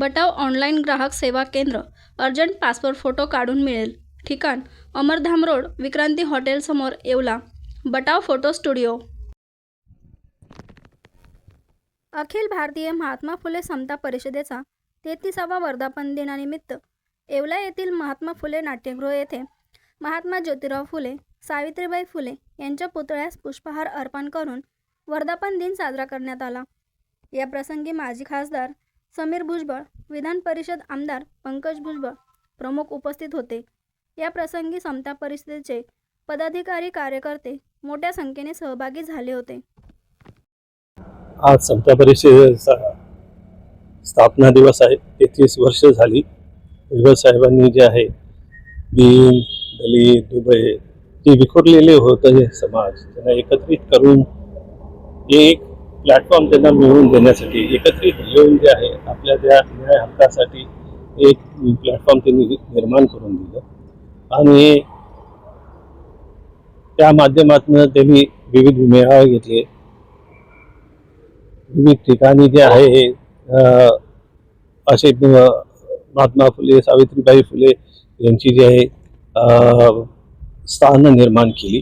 बटाव online ग्राहक सेवा केंद्र अर्जंट पासपोर्ट फोटो काढून मिळेल. ठिकाण अमरधाम रोड विक्रांती हॉटेलसमोर Yeola. Batav photo studio. Akhil Bharatiya Mahatma फुले समता परिषदेचा तेहतीसावा वर्धापन दिनानिमित्त येवला येथील महात्मा फुले नाट्यगृह येथे महात्मा ज्योतिराव फुले सावित्रीबाई फुले यांच्या पुतळ्यास पुष्पहार अर्पण करून वर्धापन दिन साजरा करण्यात आला. या प्रसंगी माजी खासदार समीर भुजबळ विधान परिषद आमदार पंकज भुजबळ प्रमुख उपस्थित होते. या प्रसंगी समता परिषदेचे पदाधिकारी कार्यकर्ते मोठ्या संख्येने सहभागी झाले होते. आज समता परिषदेचा स्थापना दिवस आहे. तेहतीस वर्ष झाली. भुजबळ साहेबांनी जे आहे दीन दलित दुबळे ते विखुरलेले होते समाज त्यांना एकत्रित करून एक प्लॅटफॉर्म त्यांना मिळवून देण्यासाठी एकत्रित येऊन जे आहे आपल्या त्या न्याय हक्कासाठी एक प्लॅटफॉर्म त्यांनी निर्माण करून दिलं. आणि त्या माध्यमातून त्यांनी विविध मेळावे घेतले. विविध ठिकाणी जे आहे हे असे महात्मा फुले सावित्रीबाई फुले यांची जी आहे स्थानं निर्माण केली.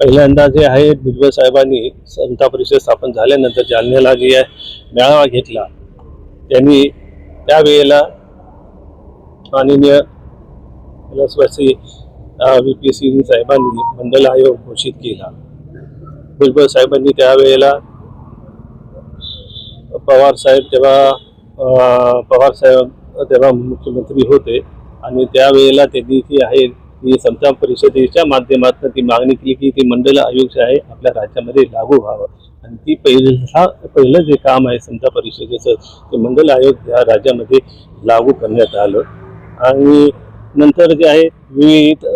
पहिल्यांदा जे आहे भुजबळ साहेबांनी समता परिषद स्थापन झाल्यानंतर जालन्याला जे आहे मेळावा घेतला. त्यांनी त्यावेळेला माननीय विलासवासी व्ही पी सिंग साहेबांनी मंडल आयोग घोषित केला. भुजबळ साहेबांनी त्यावेळेला पवार साहेब तेव्हा पवार साहेब तेव्हा मुख्यमंत्री होते आणि त्यावेळेला त्यांनी ती आहे ती समता परिषदेच्या माध्यमातून ती मागणी केली की ती मंडल आयोग जे आहे आपल्या राज्यामध्ये लागू व्हावं. आणि ती पहिला पहिलं जे काम आहे समता परिषदेचं ते मंडल आयोग या राज्यामध्ये लागू करण्यात आलं. आणि नंतर जे आहे विविध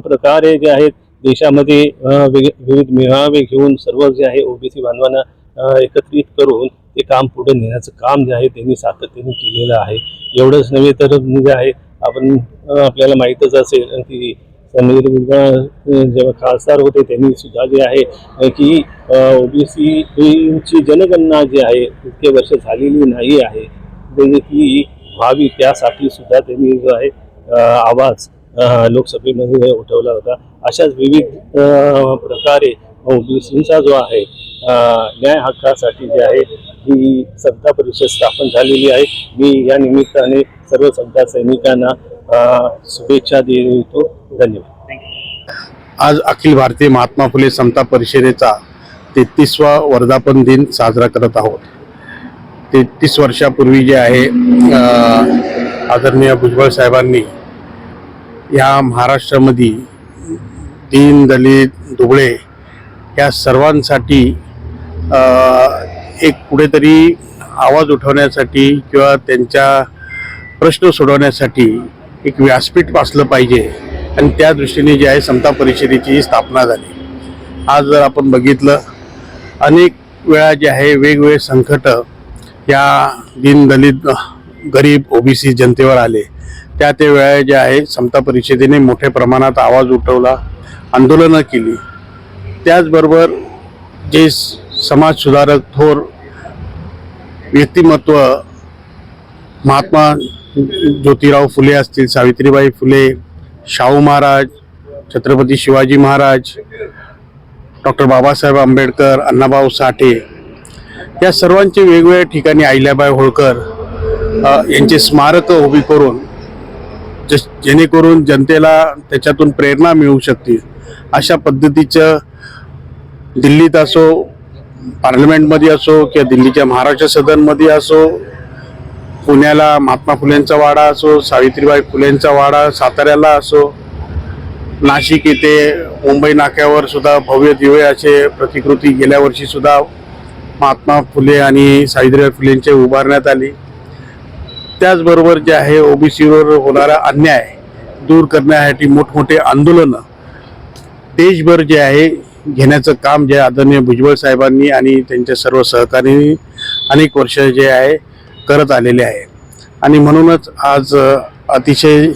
प्रकारे जे आहेत देशामध्ये विविध मेळावे घेऊन सर्व जे आहे ओबीसी बांधवांना एकत्रित करून ते काम पुढे नेण्याचं काम जे आहे त्यांनी सातत्याने केलेलं आहे. एवढंच नव्हे तर जे आहे आपण आपल्याला माहीतच असेल की समीर भुजबळ जेव्हा खासदार होते त्यांनी सुद्धा जे आहे की की ओबीसी ची जनगणना जी आहे इतके वर्ष झालेली नाही आहे. म्हणजे ती व्हावी त्यासाठी सुद्धा त्यांनी जो आहे आवाज लोकसभेमध्ये उठवला होता. अशाच विविध अं, प्रकारे ओबीसीचा जो आहे न्याय हक्कासाठी जे आहे ही समता परिषद स्थापन झालेली आहे. मी या निमित्ताने सर्व समता सैनिकांना शुभेच्छा देतो. धन्यवाद. आज अखिल भारतीय महात्मा फुले समता परिषदेचा तेहतीसवा वर्धापन दिन साजरा करत आहोत. तेहतीस वर्षापूर्वी जे आहे आदरणीय भुजबळ साहेबांनी या महाराष्ट्रामध्ये दीन दलित दुबळे या सर्वांसाठी एक कुठेतरी आवाज उठवण्यासाठी किंवा त्यांच्या प्रश्न सोडवण्यासाठी एक व्यासपीठ वाचलं पाहिजे. आणि त्या दृष्टीने जे आहे समता परिषदेची स्थापना झाली. आज जर आपण बघितलं अनेक वेळा जे आहे वेगवेगळे संकट या दीनदलित गरीब ओबीसी जनतेवर आले. त्या त्या वेळा जे आहे समता परिषदेने मोठ्या प्रमाणात आवाज उठवला आंदोलनं केली. त्याचबरोबर जे स- समाजसुधारक थोर व्यक्तिमत्व महात्मा ज्योतिराव फुले असतील सावित्रीबाई फुले शाहू महाराज छत्रपती शिवाजी महाराज डॉक्टर बाबासाहेब आंबेडकर अण्णाभाऊ साठे या सर्वांचे वेगवेगळ्या ठिकाणी अहिल्याबाई होळकर यांचे स्मारक उभी करून जस जेणेकरून जनतेला त्याच्यातून प्रेरणा मिळू शकते अशा पद्धतीचं दिल्लीत असो पार्लमेंटमध्ये असो किंवा दिल्लीच्या महाराष्ट्र सदनमध्ये असो पुण्याला महात्मा फुलेंचा वाडा असो सावित्रीबाई फुलेंचा वाडा साताऱ्याला असो नाशिक येथे मुंबई नाक्यावर सुद्धा भव्य दिव्य असे प्रतिकृती गेल्या वर्षी सुद्धा महात्मा फुले आणि सावित्रीबाई फुलेंचे उभारण्यात आली. त्याचबरोबर जे आहे ओबीसीवर होणारा अन्याय दूर करण्यासाठी मोठमोठे आंदोलनं देशभर जे आहे घेण्याचं काम जे आदरणीय भुजबळ साहेबांनी आणि त्यांच्या सर्व सहकार्यांनी अनेक वर्ष जे आहे करत आलेले आहे. आणि म्हणूनच आज अतिशय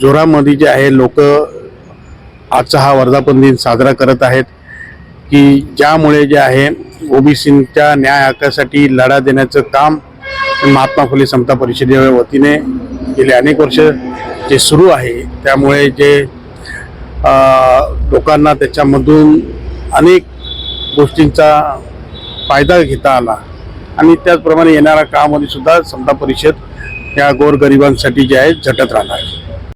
जोरामध्ये जे आहे लोक आजचा हा वर्धापन दिन साजरा करत आहेत की ज्यामुळे जे आहे ओबीसींच्या न्याय हक्कासाठी लढा देण्याचं काम महात्मा फुले समता परिषदेच्या वतीने गेले अनेक वर्ष जे सुरू आहे त्यामुळे जे लोकांना त्याच्यामधून अनेक गोष्टींचा फायदा घेता आला. आणि त्याचप्रमाणे येणाऱ्या काळामध्ये सुद्धा समता परिषद या गोरगरिबांसाठी जे आहे झटत राहणार.